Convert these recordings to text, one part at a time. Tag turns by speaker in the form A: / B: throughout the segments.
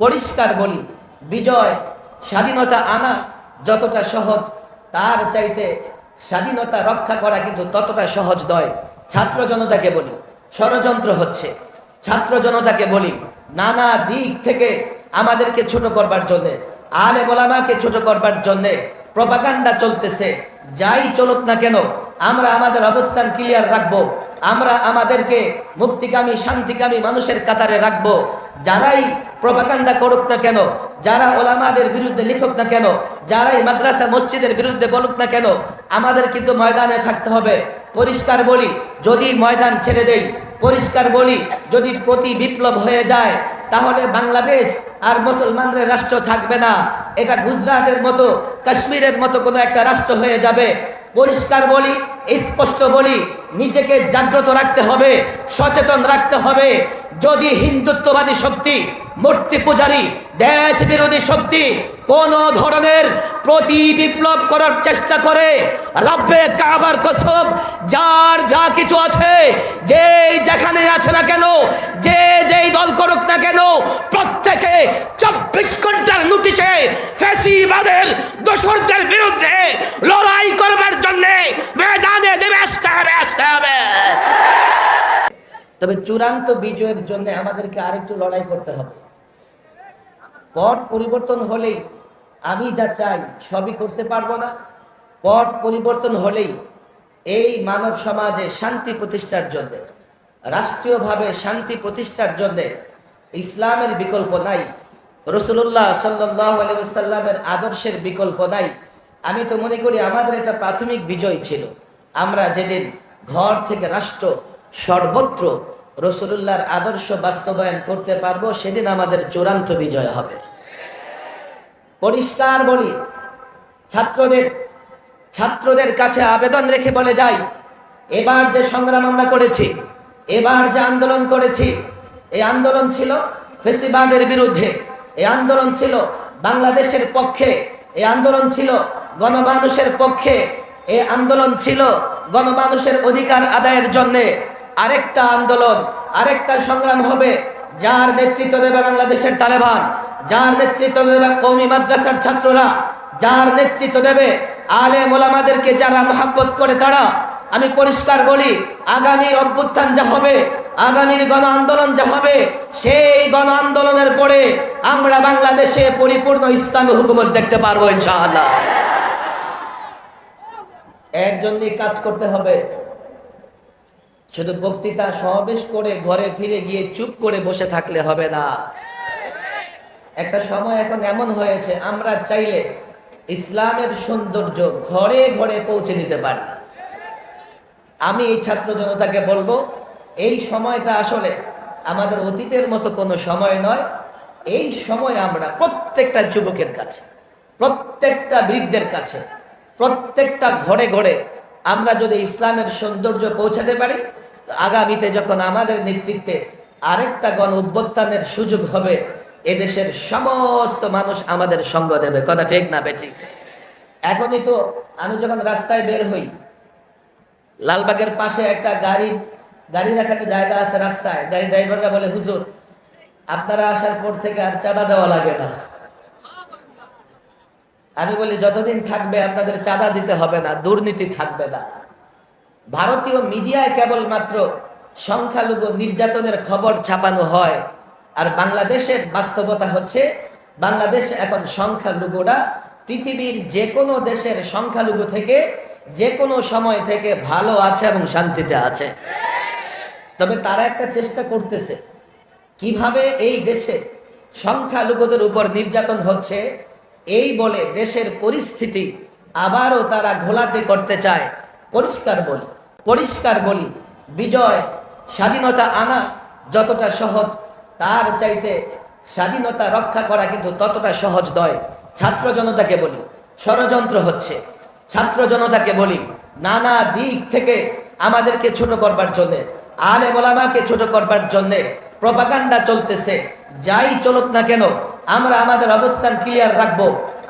A: পরিষ্কার বলি, বিজয়, স্বাধীনতা আনা যতটা সহজ, তার চাইতে স্বাধীনতা রক্ষা করা কিন্তু ততটা সহজ নয়। ছাত্র জনতাকে বলি, ষড়যন্ত্র হচ্ছে। ছাত্র জনতাকে বলি, নানা দিক থেকে আমাদেরকে ছোট করবার জন্যে, আলে মোলামাকে ছোট করবার জন্যে প্রপাগান্ডা চলতেছে। যাই চলুক না কেন, আমরা আমাদের অবস্থান ক্লিয়ার রাখব। আমরা আমাদেরকে মুক্তিকামী, শান্তিকামী মানুষের কাতারে রাখব। যারাই প্রপাগান্ডা করুক না কেন, যারা ওলামাদের বিরুদ্ধে লিখুক না কেন, যারাই মাদ্রাসা, মসজিদের বিরুদ্ধে বলুক না কেন, আমাদের কিন্তু ময়দানে থাকতে হবে। পরিষ্কার বলি, যদি ময়দান ছেড়ে দেই, পরিষ্কার বলি, যদি প্রতি বিপ্লব হয়ে যায়, তাহলে বাংলাদেশ আর মুসলমানদের রাষ্ট্র থাকবে না। এটা গুজরাটের মতো, কাশ্মীরের মতো কোনো একটা রাষ্ট্র হয়ে যাবে। পরিষ্কার বলি, স্পষ্ট বলি, নিজেকে জাগ্রত রাখতে হবে, সচেতন রাখতে হবে। যদি হিন্দুত্ববাদী শক্তি, মূর্তি পূজারী, দেশ বিরোধী শক্তি কোন ধরনের প্রতি বিপ্লব করার চেষ্টা করে, রব্বে কাবার কসম, যার যা কিছু আছে যে যেখানে আছে না কেন, যে যেই দল করুক না কেন, প্রত্যেকে চব্বিশ ঘণ্টার নোটিশে ফেসিবাদের দোসরদের বিরুদ্ধে লড়াই করবার জন্য ময়দানে দেবে আসতে হবে আসতে হবে তবে চূড়ান্ত বিজয়ের জন্য আমাদেরকে আরেকটু লড়াই করতে হবে। পট পরিবর্তন হলেই আমি যা চাই সবই করতে পারব না। পট পরিবর্তন হলেই এই মানব সমাজে শান্তি প্রতিষ্ঠার জন্য, রাষ্ট্রীয়ভাবে শান্তি প্রতিষ্ঠার জন্য ইসলামের বিকল্প নাই রসুল্লাহ সাল্লামের আদর্শের বিকল্প নাই। আমি তো মনে করি আমাদের এটা প্রাথমিক বিজয় ছিল। আমরা যেদিন ঘর থেকে রাষ্ট্র সর্বত্র রসুল্লাহর আদর্শ বাস্তবায়ন করতে পারব, সেদিন আমাদের চূড়ান্ত বিজয় হবে। পরিষ্কার বলি, ছাত্রদের ছাত্রদের কাছে আবেদন রেখে বলে যাই, এবার যে সংগ্রাম আমরা করেছি, এবার যে আন্দোলন করেছি, এই আন্দোলন ছিল ফেসিবাদের বিরুদ্ধে, এই আন্দোলন ছিল বাংলাদেশের পক্ষে, এই আন্দোলন ছিল গণমানুষের পক্ষে, এই আন্দোলন ছিল গণমানুষের অধিকার আদায়ের জন্যে আরেকটা আন্দোলন, আরেকটা সংগ্রাম হবে, যার নেতৃত্ব দেবে বাংলাদেশের তালেবান, যার নেতৃত্ব দেবে কৌমি মাদ্রাসার ছাত্ররা, যার নেতৃত্ব দেবে আলে মোলামাদেরকে যারা মহাব্বত করে তারা। আমি পরিষ্কার বলি আগামী অভ্যুত্থান যা হবে, আগামীর গণ আন্দোলন যা হবে, সেই গণ আন্দোলনের পরে আমরা বাংলাদেশে পরিপূর্ণ ইসলামী হুকুমত দেখতে পারব ইনশাআল্লাহ। এর জন্যই কাজ করতে হবে। শুধু বক্তৃতা সমাবেশ করে ঘরে ফিরে গিয়ে চুপ করে বসে থাকলে হবে না। একটা সময় এখন এমন হয়েছে, আমরা চাইলে ইসলামের সৌন্দর্য ঘরে ঘরে পৌঁছে দিতে পারি। আমি এই ছাত্র জনতাকে বলব, এই সময়টা আসলে আমাদের অতীতের মতো কোনো সময় নয়, এই সময় আমরা প্রত্যেকটা যুবকের কাছে, প্রত্যেকটা বৃদ্ধের কাছে, প্রত্যেকটা ঘরে ঘরে আমরা যদি ইসলামের সৌন্দর্য পৌঁছাতে পারি আগামীতে যখন আমাদের নেতৃত্বে আরেকটা গণ উদ্বোধনের সুযোগ হবে, এদেশের সমস্ত মানুষ আমাদের সঙ্গ দেবে। কথা ঠিক না বেঠিক? এখনই তো আমি যখন রাস্তায় বের হই, লালবাগের পাশে একটা গাড়ি গাড়ি রাখার জায়গা আছে রাস্তায়। গাড়ি ড্রাইভাররা বলে, হুজুর, আপনারা আসার পর থেকে আর চাঁদা দেওয়া লাগে না। আমি বলি, যতদিন থাকবে আপনাদের চাঁদা দিতে হবে না, দুর্নীতি থাকবে না। ভারতীয় মিডিয়ায় কেবলমাত্র সংখ্যালঘু নির্যাতনের খবর ছাপানো হয়। আর বাংলাদেশের বাস্তবতা হচ্ছে, বাংলাদেশ এখন সংখ্যালঘুরা, পৃথিবীর যে কোনো দেশের সংখ্যালঘু থেকে যে কোনো সময় থেকে ভালো আছে এবং শান্তিতে আছে। তবে তারা একটা চেষ্টা করতেছে, কীভাবে এই দেশে সংখ্যালঘুদের উপর নির্যাতন হচ্ছে, এই বলে দেশের পরিস্থিতি আবারও তারা ঘোলাতে করতে চায়। পরিষ্কার বলি পরিষ্কার বলি, বিজয়, স্বাধীনতা আনা যতটা সহজ, তার চাইতে স্বাধীনতা রক্ষা করা কিন্তু ততটা সহজ নয়। ছাত্র জনতাকে বলি, ষড়যন্ত্র হচ্ছে। ছাত্র জনতাকে বলি, নানা দিক থেকে আমাদেরকে ছোট করবার জন্যে আলে মোলামাকে ছোট করবার জন্যে প্রপাগান্ডা চলতেছে। যাই চলুক না কেন, আমরা আমাদের অবস্থান ক্লিয়ার রাখব।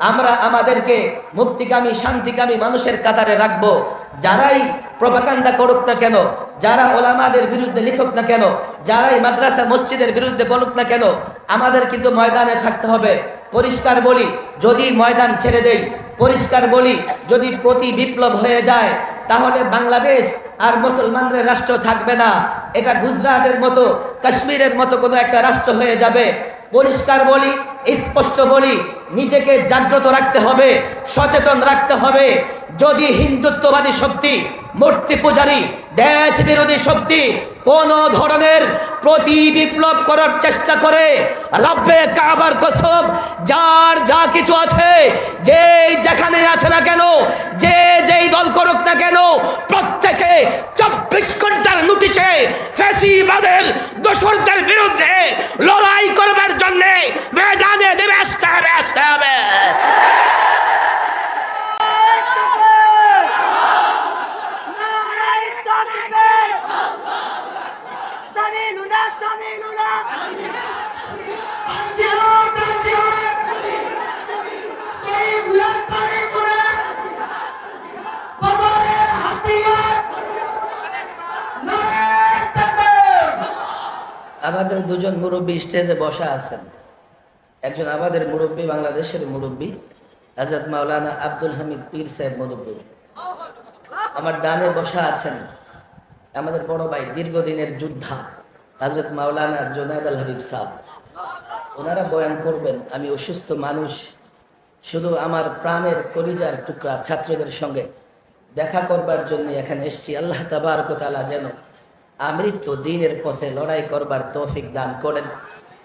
A: আমরা আমাদেরকে মুক্তিকামী, শান্তিকামী মানুষের কাতারে রাখব। যারাই প্রভাকাণ্ডা করুক না কেন, যারা ওলামাদের বিরুদ্ধে লিখুক না কেন, যারাই মাদ্রাসা, মসজিদের বিরুদ্ধে বলুক না কেন, আমাদের কিন্তু ময়দানে থাকতে হবে। পরিষ্কার বলি, যদি ময়দান ছেড়ে দেই, পরিষ্কার বলি, যদি প্রতি বিপ্লব হয়ে যায়, তাহলে বাংলাদেশ আর মুসলমানদের রাষ্ট্র থাকবে না। এটা গুজরাটের মতো, কাশ্মীরের মতো কোনো একটা রাষ্ট্র হয়ে যাবে। পরিষ্কার বলি, স্পষ্ট বলি, নিজেকে জাগ্রত রাখতে হবে, সচেতন রাখতে হবে। যদি হিন্দুত্ববাদী শক্তি, মূর্তি পূজারী, দেশ বিরোধী শক্তি কোন ধরনের প্রতি বিপ্লব করার চেষ্টা করে, রব্বে কাবার কসম, যার যা কিছু আছে যে যেখানে আছে না কেন, যে যেই দল করুক না কেন, প্রত্যেকে চব্বিশ ঘণ্টার নোটিশে ফ্যাসিবাদের দোসরদের বিরুদ্ধে লড়াই করবার জন্য ময়দানে নেমে আসতে হবে আসতে হবে। আমাদের দুজন মুরব্বী স্টেজে বসা আছেন। একজন আমাদের মুরব্বী, বাংলাদেশের মুরব্বী আজাদ মাওলানা আব্দুল হামিদ পীর সাহেব মধুপুর। আমার ডানে বসা আছেন আমাদের বড় ভাই, দীর্ঘদিনের যোদ্ধা হজরত মাওলানা জোনায়দ আল হাবিব সাহ ওনারা বয়ান করবেন, আমি অসুস্থ মানুষ, শুধু আমার প্রাণের কলিজার টুকরা ছাত্রদের সঙ্গে দেখা করবার জন্য এখানে এসেছি। আল্লাহ তাবারকতালা যেন আমৃত্য দিনের পথে লড়াই করবার তৌফিক দান করেন।